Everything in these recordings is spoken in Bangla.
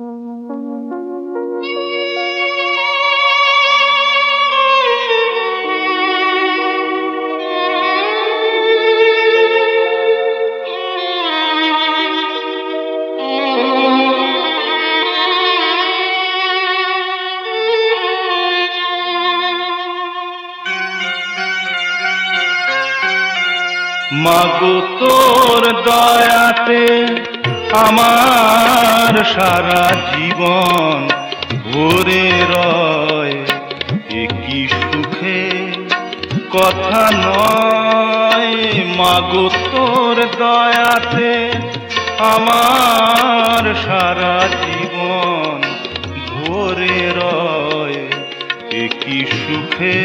মাগো তোর দয়াতে আমার সারা জীবন ভরে রয় একই সুখে কথা নয়। মাগো তোর দয়াতে আমার সারা জীবন ভরে রয় একই সুখে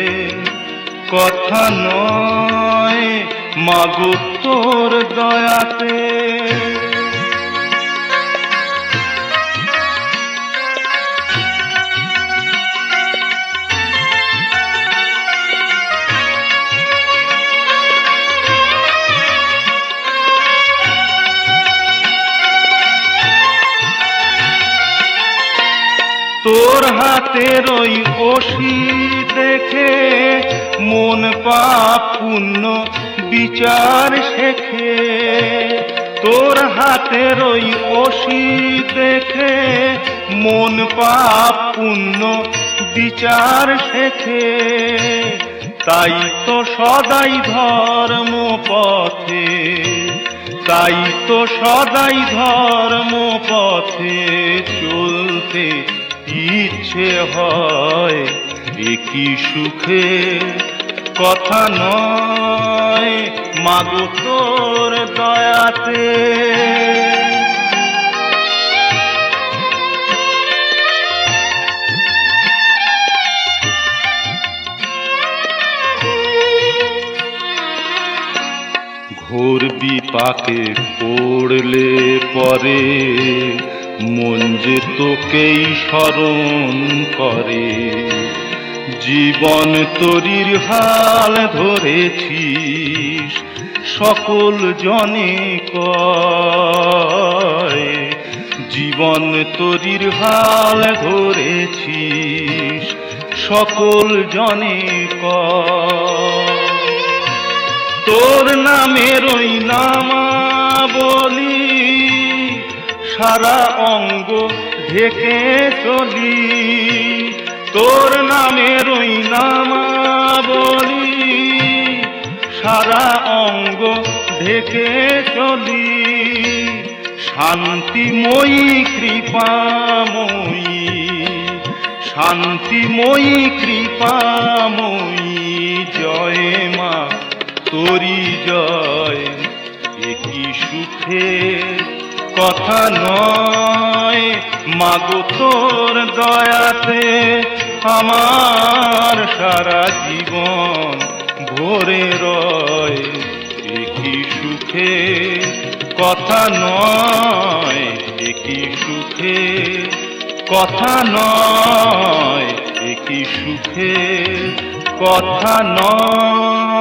কথা নয়। মাগো তোর দয়াতে তোর হাতের ওই ওষি দেখে, মন পাপ পুণ্য বিচার শেখে। তোর হাতের ওই ওষি দেখে, মন পাপ পুণ্য বিচার শেখে। তাই তো সদাই ধর্ম পথে তাই তো সদাই ধর্ম পথে চলতে ইচ্ছে হয় একই সুখে? কথা নয় মাগো তোর দয়াতে। ঘোর বিপাকে পড়লে পরে মন যে তোকেই স্মরণ করে। জীবন তরির হাল ধরেছিস, সকল জনে জীবন তরির হাল ধরেছিস, সকল জনে তোর নামের ওই নামা সারা অঙ্গ ঢেকে চলি। তোর নামের নামা বলি সারা অঙ্গ ঢেকে চলি। শান্তিময়ী, কৃপাময়ী। শান্তিময়ী, কৃপাময়ী, জয় মা তোরি জয়। একই সুখে কথা নয়। মাগো তোর দয়াতে আমার সারা জীবন ভরে রয়। একই সুখে কথা নয়, একই সুখে কথা নয়, একই সুখে কথা নয়।